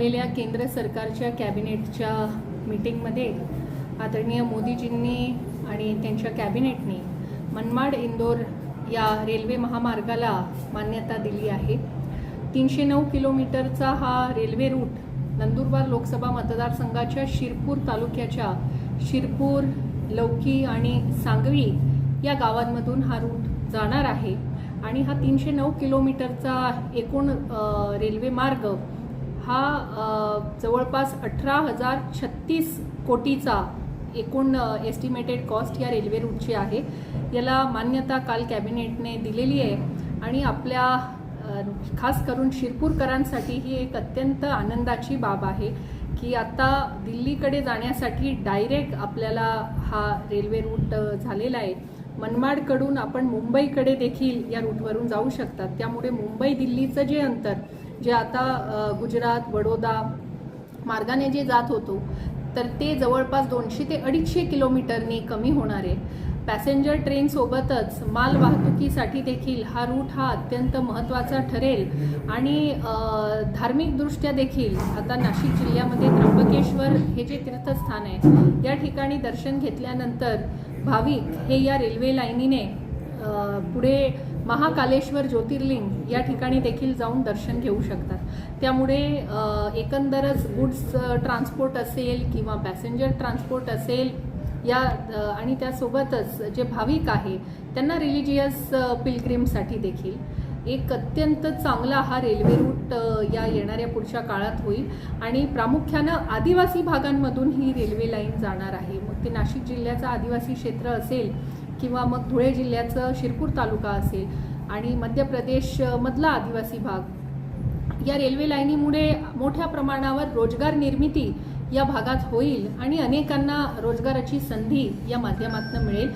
झालेल्या केंद्र सरकारच्या कॅबिनेटच्या मीटिंगमध्ये आदरणीय मोदीजींनी आणि त्यांच्या कॅबिनेटने मनमाड इंदोर या रेल्वे महामार्गाला मान्यता दिली आहे. तीनशे नऊ किलोमीटरचा हा रेल्वे रूट नंदुरबार लोकसभा मतदारसंघाच्या शिरपूर तालुक्याच्या शिरपूर लौकी आणि सांगवी या गावांमधून हा रूट जाणार आहे आणि हा तीनशे नऊ किलोमीटरचा एकूण रेल्वे मार्ग हा जवळपास अठरा हजार छत्तीस कोटीचा एकूण एस्टिमेटेड कॉस्ट या रेल्वे रूटची आहे. याला मान्यता काल कॅबिनेटने दिलेली आहे आणि आपल्या खास करून शिरपूरकरांसाठी ही एक अत्यंत आनंदाची बाब आहे की आता दिल्लीकडे जाण्यासाठी डायरेक्ट आपल्याला हा रेल्वे रूट झालेला आहे. मनमाडकडून आपण मुंबईकडे देखील या रूटवरून जाऊ शकतात. त्यामुळे मुंबई दिल्लीचं जे अंतर जे आता गुजरात बडोदा मार्गाने जे जात होतो तर ते जवळपास दोनशे ते अडीचशे किलोमीटरनी कमी होणार आहे. पॅसेंजर ट्रेनसोबतच माल वाहतुकीसाठी देखील हा रूट हा अत्यंत महत्त्वाचा ठरेल. आणि धार्मिकदृष्ट्या देखील आता नाशिक जिल्ह्यामध्ये त्र्यंबकेश्वर हे जे तीर्थस्थान आहे या ठिकाणी दर्शन घेतल्यानंतर भाविक हे या रेल्वे लाईनीने पुढे महाकालेश्वर ज्योतिर्लिंग या ठिकाणी देखील जाऊन दर्शन घेऊ शकतात. त्यामुळे एकंदरच गुड्स ट्रान्सपोर्ट असेल किंवा पॅसेंजर ट्रान्सपोर्ट असेल या आणि त्यासोबतच जे भाविक आहे त्यांना रिलिजियस पिलग्रीमसाठी देखील. एक अत्यंत चांगला हा रेल्वे रूट या येणाऱ्या पुढच्या काळात होईल. आणि प्रामुख्यानं आदिवासी भागांमधून ही रेल्वे लाईन जाणार आहे. मग ते नाशिक जिल्ह्याचं आदिवासी क्षेत्र असेल किंवा मग धुळे जिल्ह्याचं शिरपूर तालुका असेल आणि मध्य प्रदेश मधला आदिवासी भाग या रेल्वे लाईनीमुळे मोठ्या प्रमाणावर रोजगार निर्मिती या भागात होईल आणि अनेकांना रोजगाराची संधी या माध्यमातून मिळेल.